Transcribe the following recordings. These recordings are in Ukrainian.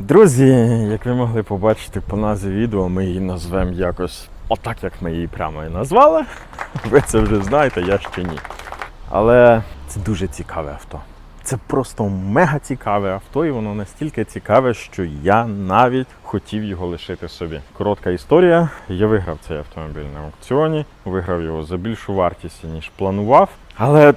Друзі, як ви могли побачити по назві відео, ми її назвемо якось отак, як ми її прямо і назвали. Ви це вже знаєте, я ще ні. Але це дуже цікаве авто. Це просто мега цікаве авто, і воно настільки цікаве, що я навіть хотів його лишити собі. Коротка історія. Я виграв цей автомобіль на аукціоні, виграв його за більшу вартість, ніж планував. Але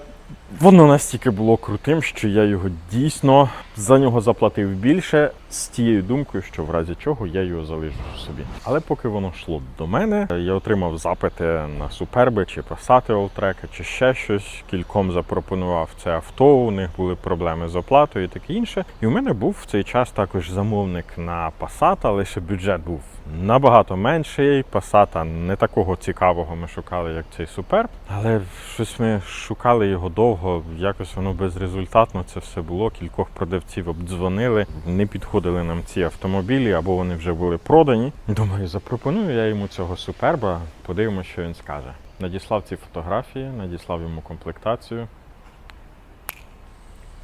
Воно настільки було крутим, що я його дійсно за нього заплатив більше з тією думкою, що в разі чого я його залишу собі. Але поки воно йшло до мене, я отримав запити на суперби чи Passat Alltrack, чи ще щось. Кільком запропонував це авто. У них були проблеми з оплатою і таке інше. І у мене був в цей час також замовник на Passat, лише бюджет був набагато менший. Passat не такого цікавого ми шукали, як цей супер. Але щось ми шукали його довго, якось воно безрезультатно це все було. Кількох продавців обдзвонили, не підходили нам ці автомобілі, або вони вже були продані. Думаю, запропоную я йому цього суперба, подивимося, що він скаже. Надіслав ці фотографії, надіслав йому комплектацію.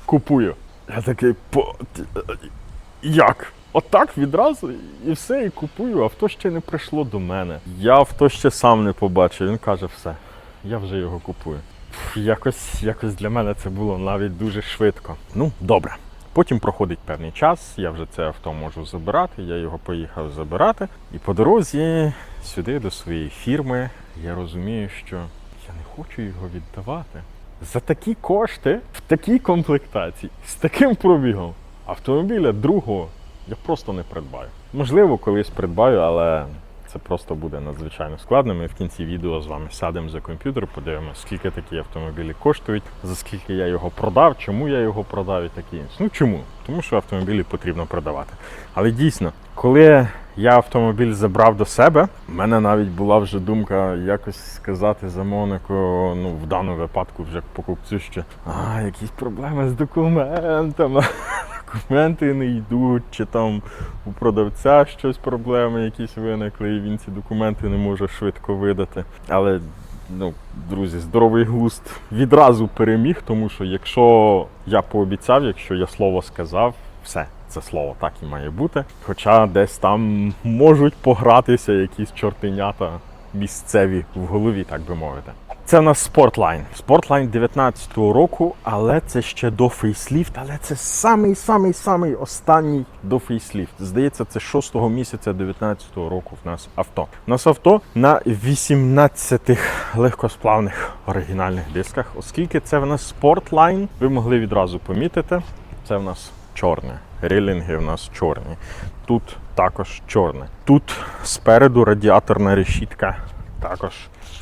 Купую. Я такий по. Як? Отак відразу і все, і купую, авто ще не прийшло до мене. Я авто ще сам не побачив. Він каже, все, я вже його купую. Пф, Якось, якось для мене це було навіть дуже швидко. Ну, добре. Потім проходить певний час, я вже це авто можу забирати, я його поїхав забирати. І по дорозі сюди, до своєї фірми, я розумію, що я не хочу його віддавати. За такі кошти, в такій комплектації, з таким пробігом, автомобіля другого я просто не придбаю. Можливо, колись придбаю, але це просто буде надзвичайно складно. Ми в кінці відео з вами сядемо за комп'ютер, подивимося, скільки такі автомобілі коштують, за скільки я його продав, чому я його продав і таке інше. Ну чому? Тому що автомобілі потрібно продавати. Але дійсно, коли я автомобіль забрав до себе, в мене навіть була вже думка якось сказати замовнику, ну в даному випадку вже покупцю, що а, якісь проблеми з документами документи не йдуть, чи там у продавця щось проблеми якісь виникли, і він ці документи не може швидко видати. Але, ну, друзі, здоровий глузд відразу переміг, тому що якщо я пообіцяв, якщо я слово сказав, все. Це слово так і має бути. Хоча десь там можуть погратися якісь чортенята місцеві в голові, так би мовити. Це в нас Sportline. Sportline 19-го року, але це ще до фейсліфт, але це самий самий самий останній до фейсліфт. Здається, це 6-го місяця 19-го року в нас авто. У нас авто на 18 легкосплавних оригінальних дисках, оскільки це в нас Sportline, ви могли відразу помітити. Це в нас чорне. Рілінги в нас чорні. Тут також чорне. Тут спереду радіаторна решітка також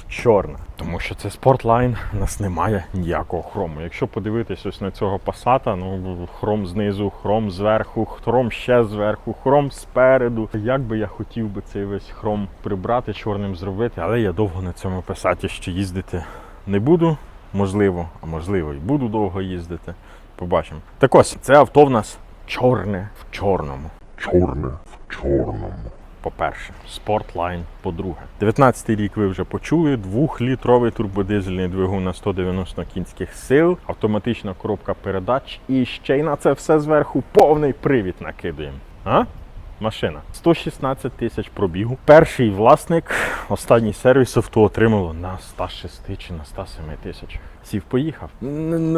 чорна. Тому що це спортлайн, у нас немає ніякого хрому. Якщо подивитись ось на цього пасата, ну хром знизу, хром зверху, хром ще зверху, хром спереду. Як би я хотів би цей весь хром прибрати, чорним зробити, але я довго на цьому пасаті ще їздити не буду. Можливо, а можливо, і буду довго їздити. Побачимо. Так ось, це авто в нас чорне в чорному. чорне в чорному. По-перше, Sportline, по-друге. 19-й рік ви вже почули. Двохлітровий турбодизельний двигун на 190 кінських сил, автоматична коробка передач і ще й на це все зверху повний привід накидуємо. А? Машина. 116 тисяч пробігу. Перший власник, останній сервіс авто отримало на 106 чи на 107 тисячах. Сів поїхав.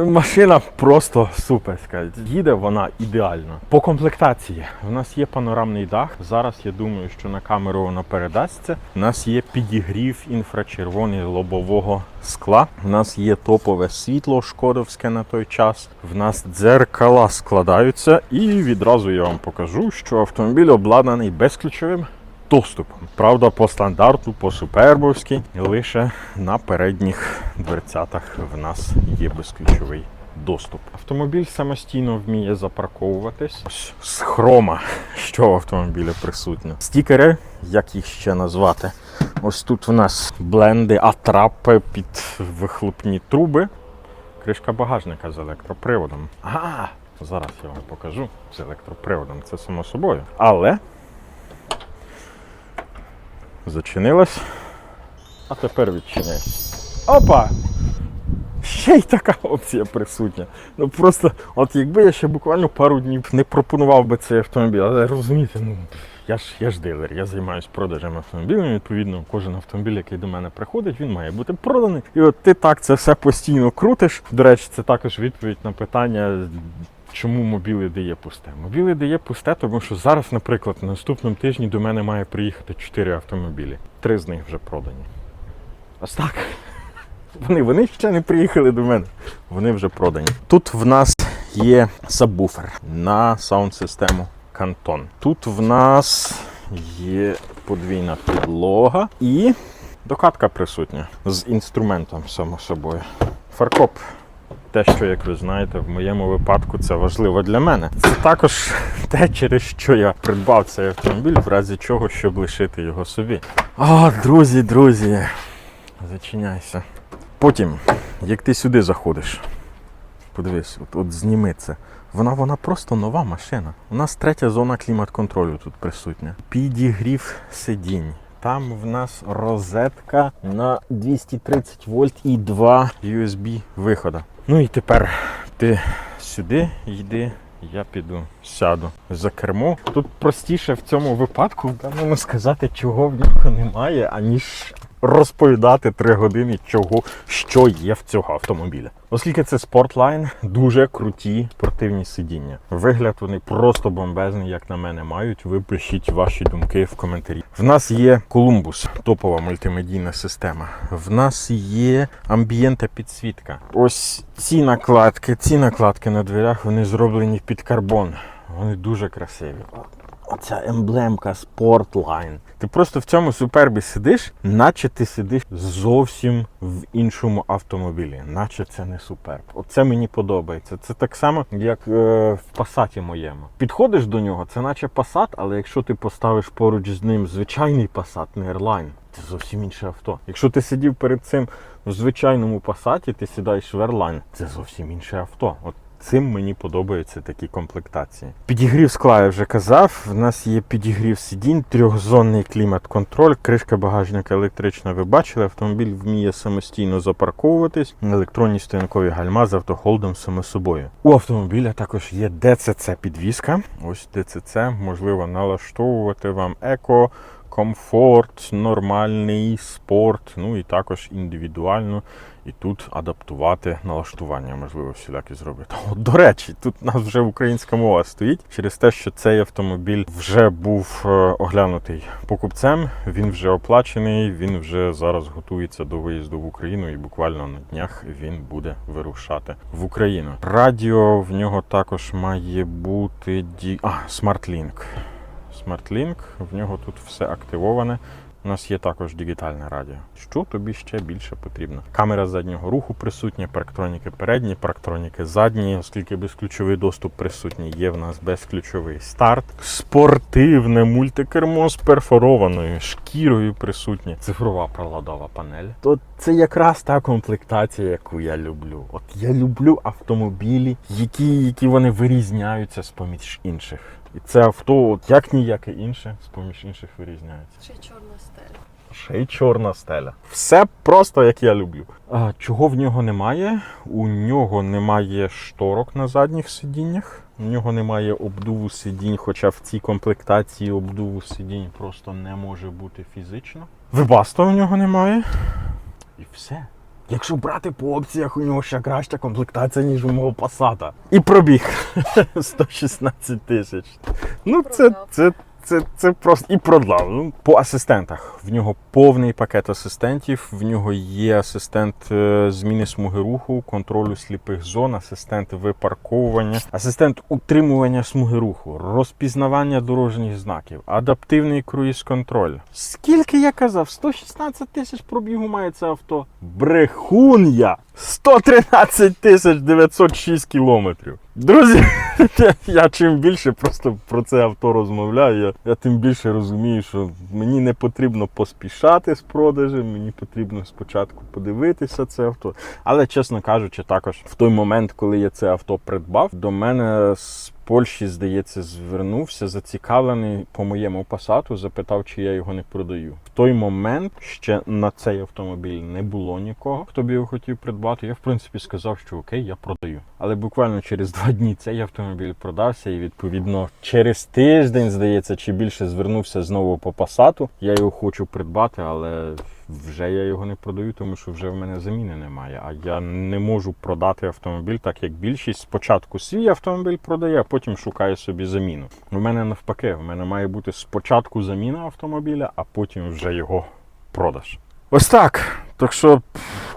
Машина просто суперська. Їде вона ідеально. По комплектації у нас є панорамний дах. Зараз я думаю, що на камеру воно передасться. У нас є підігрів інфрачервоний лобового скла. У нас є топове світло шкодовське на той час. В нас дзеркала складаються, і відразу я вам покажу, що автомобіль обладнаний безключовим доступом. Правда, по стандарту, по супербовськи, лише на передніх дверцятах в нас є безключовий доступ. Автомобіль самостійно вміє запарковуватись. Ось з хрома, що в автомобілі присутньо. Стікери, як їх ще назвати. Ось тут в нас бленди, атрапи під вихлопні труби. Кришка багажника з електроприводом. Ага, зараз я вам покажу з електроприводом. Це само собою. Але зачинилась. А тепер відчиняйся. Опа! ще й така опція присутня. Ну просто, от якби я ще буквально пару днів не пропонував би цей автомобіль, але розумієте, ну я ж я ж дилер, я займаюся продажем автомобілів. Відповідно, кожен автомобіль, який до мене приходить, він має бути проданий. І от ти так це все постійно крутиш. До речі, це також відповідь на питання. Чому мобіли дає пусте? Мобіли дає пусте, тому що зараз, наприклад, на наступному тижні до мене має приїхати 4 автомобілі. Три з них вже продані. Ось так. Вони, вони ще не приїхали до мене. Вони вже продані. Тут в нас є сабвуфер на саунд-систему Canton. Тут в нас є подвійна підлога і докатка присутня з інструментом, само собою. Фаркоп. Те, що, як ви знаєте, в моєму випадку це важливо для мене. Це також те, через що я придбав цей автомобіль, в разі чого, щоб лишити його собі. О, друзі, друзі, зачиняйся. Потім, як ти сюди заходиш, подивись, от, от зніми це. Вона, вона просто нова машина. У нас третя зона клімат-контролю тут присутня. Підігрів сидінь. Там в нас розетка на 230 вольт і два USB вихода. Ну і тепер ти сюди йди, я піду сяду за кермо. Тут простіше в цьому випадку впевнено сказати, чого в нього немає, аніж розповідати три години, чого що є в цього автомобіля. Оскільки це спортлайн, дуже круті спортивні сидіння. Вигляд вони просто бомбезний, як на мене, мають. Ви пишіть ваші думки в коментарі. В нас є Columbus, топова мультимедійна система. В нас є амбієнта підсвітка. Ось ці накладки, ці накладки на дверях вони зроблені під карбон. Вони дуже красиві. Оця емблемка Sportline. Ти просто в цьому супербі сидиш, наче ти сидиш зовсім в іншому автомобілі, наче це не суперб. Оце мені подобається. Це так само, як е, в пасаті моєму. Підходиш до нього, це наче пасат, але якщо ти поставиш поруч з ним звичайний пасат, не Airline, це зовсім інше авто. Якщо ти сидів перед цим в звичайному пасаті, ти сідаєш в Airline, це зовсім інше авто. От Цим мені подобаються такі комплектації. Підігрів скла я вже казав. В нас є підігрів сидінь, трьохзонний клімат-контроль, кришка багажника електрична. Ви бачили, автомобіль вміє самостійно запарковуватись. Електронні стоянкові гальма з автохолдом само собою. У автомобіля також є ДЦЦ підвізка. Ось ДЦЦ можливо налаштовувати вам еко. Комфорт, нормальний спорт, ну і також індивідуально. І тут адаптувати налаштування, можливо, всілякі зробити. О, до речі, тут нас вже українська мова стоїть через те, що цей автомобіль вже був е, оглянутий покупцем. Він вже оплачений. Він вже зараз готується до виїзду в Україну, і буквально на днях він буде вирушати в Україну. Радіо в нього також має бути ді... а, SmartLink. SmartLink, в нього тут все активоване. У нас є також дигітальне радіо. Що тобі ще більше потрібно? Камера заднього руху присутня, парктроніки передні, парктроніки задні, оскільки безключовий доступ присутній, є в нас безключовий старт. Спортивне мультикермо з перфорованою шкірою присутнє. Цифрова приладова панель. То це якраз та комплектація, яку я люблю. От я люблю автомобілі, які, які вони вирізняються з поміж інших. І це авто, от як ніяке інше, з поміж інших вирізняється. Ще й чорна стеля. Ще й чорна стеля. Все просто як я люблю. А, чого в нього немає? У нього немає шторок на задніх сидіннях. У нього немає обдуву сидінь, хоча в цій комплектації обдуву сидінь просто не може бути фізично. Вибаста у нього немає. І все. Якщо брати по опціях, у нього ще краща комплектація, ніж у мого Passat. І пробіг 116 тисяч. Ну, це, це, це, це просто і продав. Ну, по асистентах. В нього повний пакет асистентів. В нього є асистент е, зміни смуги руху, контролю сліпих зон, асистент випарковування, асистент утримування смуги руху, розпізнавання дорожніх знаків, адаптивний круїз-контроль. Скільки я казав? 116 тисяч пробігу має це авто. Брехун я! 113 тисяч 906 кілометрів. Друзі, я чим більше просто про це авто розмовляю, я, я тим більше розумію, що мені не потрібно поспішати з продажем, мені потрібно спочатку подивитися це авто. Але, чесно кажучи, також в той момент, коли я це авто придбав, до мене з Польщі, здається, звернувся, зацікавлений по моєму пасату, запитав, чи я його не продаю. В той момент ще на цей автомобіль не було нікого, хто б його хотів придбати. Я в принципі сказав, що окей, я продаю. Але буквально через два дні цей автомобіль продався, і відповідно через тиждень, здається, чи більше звернувся знову по пасату. Я його хочу придбати, але вже я його не продаю, тому що вже в мене заміни немає. А я не можу продати автомобіль, так як більшість спочатку свій автомобіль продає, а потім шукає собі заміну. У мене навпаки, в мене має бути спочатку заміна автомобіля, а потім вже його продаж. Ось так. Так що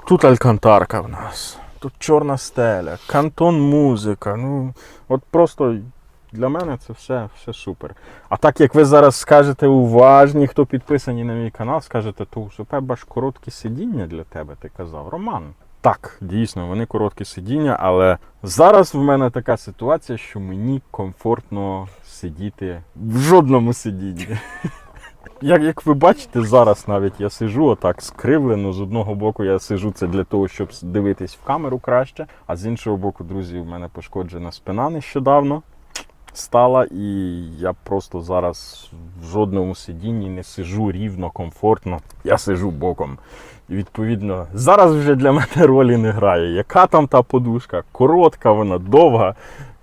тут алькантарка в нас. Тут чорна стеля, кантон музика. Ну, от просто для мене це все, все супер. А так як ви зараз скажете уважні, хто підписані на мій канал, скажете, то у тебе ж короткі сидіння для тебе, ти казав. Роман. Так, дійсно, вони короткі сидіння, але зараз в мене така ситуація, що мені комфортно сидіти в жодному сидінні. Як, як ви бачите, зараз навіть я сижу отак скривлено. З одного боку я сижу це для того, щоб дивитись в камеру краще. А з іншого боку, друзі, в мене пошкоджена спина нещодавно стала, і я просто зараз в жодному сидінні не сижу рівно, комфортно. Я сижу боком. І відповідно, зараз вже для мене ролі не грає. Яка там та подушка? Коротка, вона довга.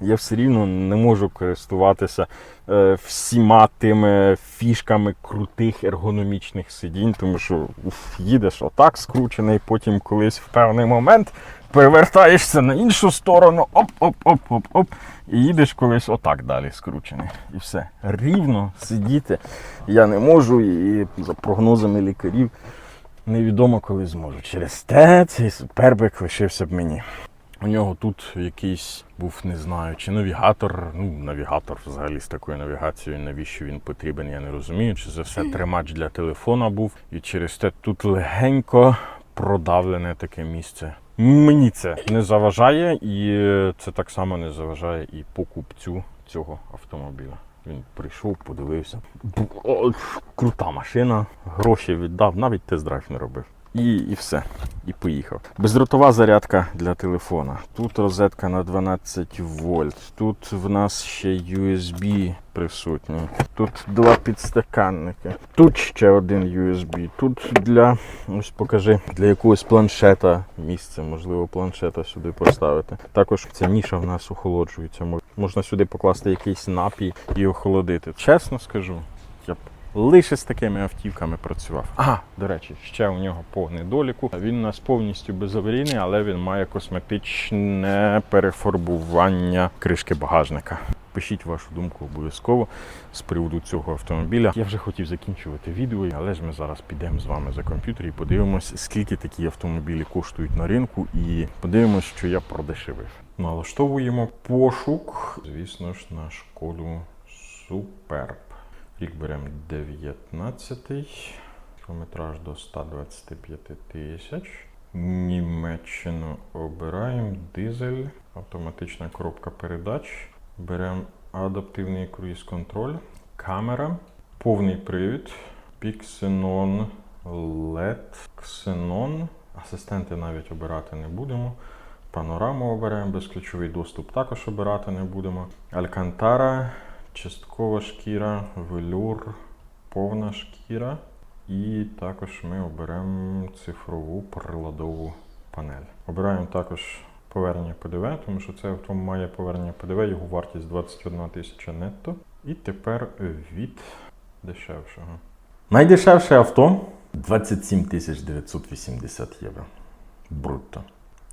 Я все рівно не можу користуватися е, всіма тими фішками крутих ергономічних сидінь, тому що уф, їдеш отак скручений, потім колись в певний момент перевертаєшся на іншу сторону, оп-оп-оп-оп-оп, і їдеш колись отак далі скручений. І все. Рівно сидіти я не можу, і за прогнозами лікарів невідомо коли зможу. Через те цей супербик лишився б мені. У нього тут якийсь був, не знаю, чи навігатор. Ну, навігатор взагалі з такою навігацією, навіщо він потрібен, я не розумію. Чи це все тримач для телефона був. І через те тут легенько продавлене таке місце. Мені це не заважає, і це так само не заважає і покупцю цього автомобіля. Він прийшов, подивився. Крута машина, гроші віддав, навіть тест-драйв не робив. І, і все. І поїхав. Бездротова зарядка для телефона. Тут розетка на 12 вольт. Тут в нас ще USB присутній. Тут два підстаканники. Тут ще один USB. Тут для, ось покажи, для якогось планшета місце, можливо, планшета сюди поставити. Також ця ніша в нас охолоджується. Мож- Можна сюди покласти якийсь напій і охолодити. Чесно скажу, я б лише з такими автівками працював. Ага, до речі, ще у нього по недоліку. Він у нас повністю безаварійний, але він має косметичне перефарбування кришки багажника. Пишіть вашу думку обов'язково з приводу цього автомобіля. Я вже хотів закінчувати відео, але ж ми зараз підемо з вами за комп'ютер і подивимось, скільки такі автомобілі коштують на ринку, і подивимось, що я продешевив. Налаштовуємо пошук. Звісно ж, на шкоду Superb. Рік беремо 19, кілометраж до 125 тисяч. Німеччину обираємо дизель, автоматична коробка передач. Беремо адаптивний круїз-контроль, камера, повний привід, Pixenon LED, Xenon. Асистенти навіть обирати не будемо. Панораму оберемо, безключовий доступ також обирати не будемо. Алькантара, часткова шкіра, велюр, повна шкіра. І також ми оберемо цифрову приладову панель. Обираємо також повернення ПДВ, тому що це авто має повернення ПДВ, його вартість 21 тисяча нетто. І тепер від дешевшого. Найдешевше авто 27 тисяч 980 євро. Брутто.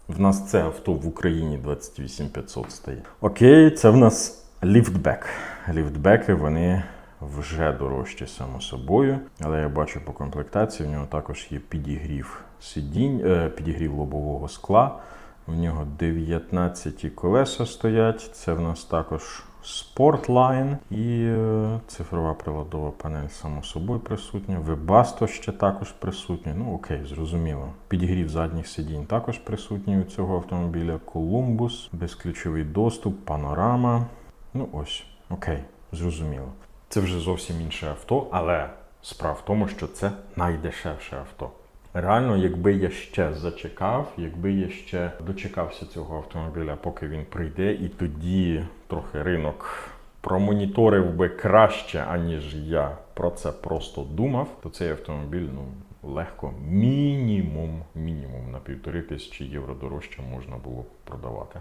В нас це авто в Україні 28 500 стає. Окей, це в нас ліфтбек. Ліфтбеки вони вже дорожчі, само собою. Але я бачу по комплектації, в нього також є підігрів сидінь, е, підігрів лобового скла. У нього 19 колеса стоять. Це в нас також Sportline і е, цифрова приладова панель, само собою присутня. Webasto ще також присутній. Ну окей, зрозуміло. Підігрів задніх сидінь також присутній у цього автомобіля. Columbus, безключовий доступ, панорама. Ну ось, окей, зрозуміло. Це вже зовсім інше авто, але справа в тому, що це найдешевше авто. Реально, якби я ще зачекав, якби я ще дочекався цього автомобіля, поки він прийде, і тоді трохи ринок промоніторив би краще, аніж я про це просто думав, то цей автомобіль ну легко мінімум, мінімум на півтори тисячі євро дорожче можна було продавати,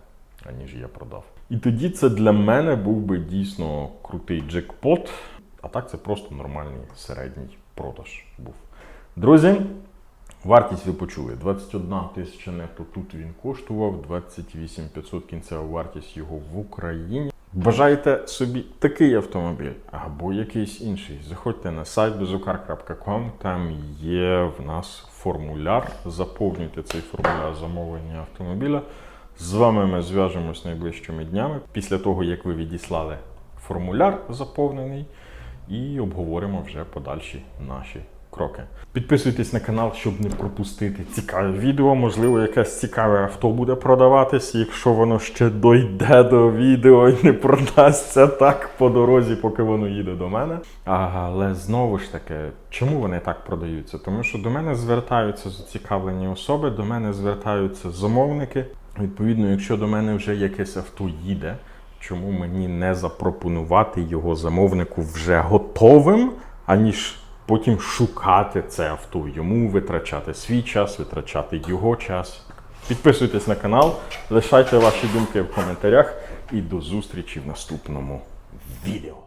аніж я продав. І тоді це для мене був би дійсно крутий джекпот. А так це просто нормальний середній продаж був. Друзі, Вартість ви почули. 21 тисяча нетто тут він коштував, 28 500 кінцева вартість його в Україні. Бажаєте собі такий автомобіль або якийсь інший? Заходьте на сайт bezukar.com, там є в нас формуляр. Заповнюйте цей формуляр замовлення автомобіля. З вами ми зв'яжемось найближчими днями після того, як ви відіслали формуляр заповнений, і обговоримо вже подальші наші кроки. Підписуйтесь на канал, щоб не пропустити цікаве відео. Можливо, якесь цікаве авто буде продаватись, якщо воно ще дойде до відео і не продасться так по дорозі, поки воно їде до мене. Але знову ж таки, чому вони так продаються? Тому що до мене звертаються зацікавлені особи, до мене звертаються замовники. Відповідно, якщо до мене вже якесь авто їде, чому мені не запропонувати його замовнику вже готовим, аніж потім шукати це авто, йому витрачати свій час, витрачати його час. Підписуйтесь на канал, лишайте ваші думки в коментарях і до зустрічі в наступному відео.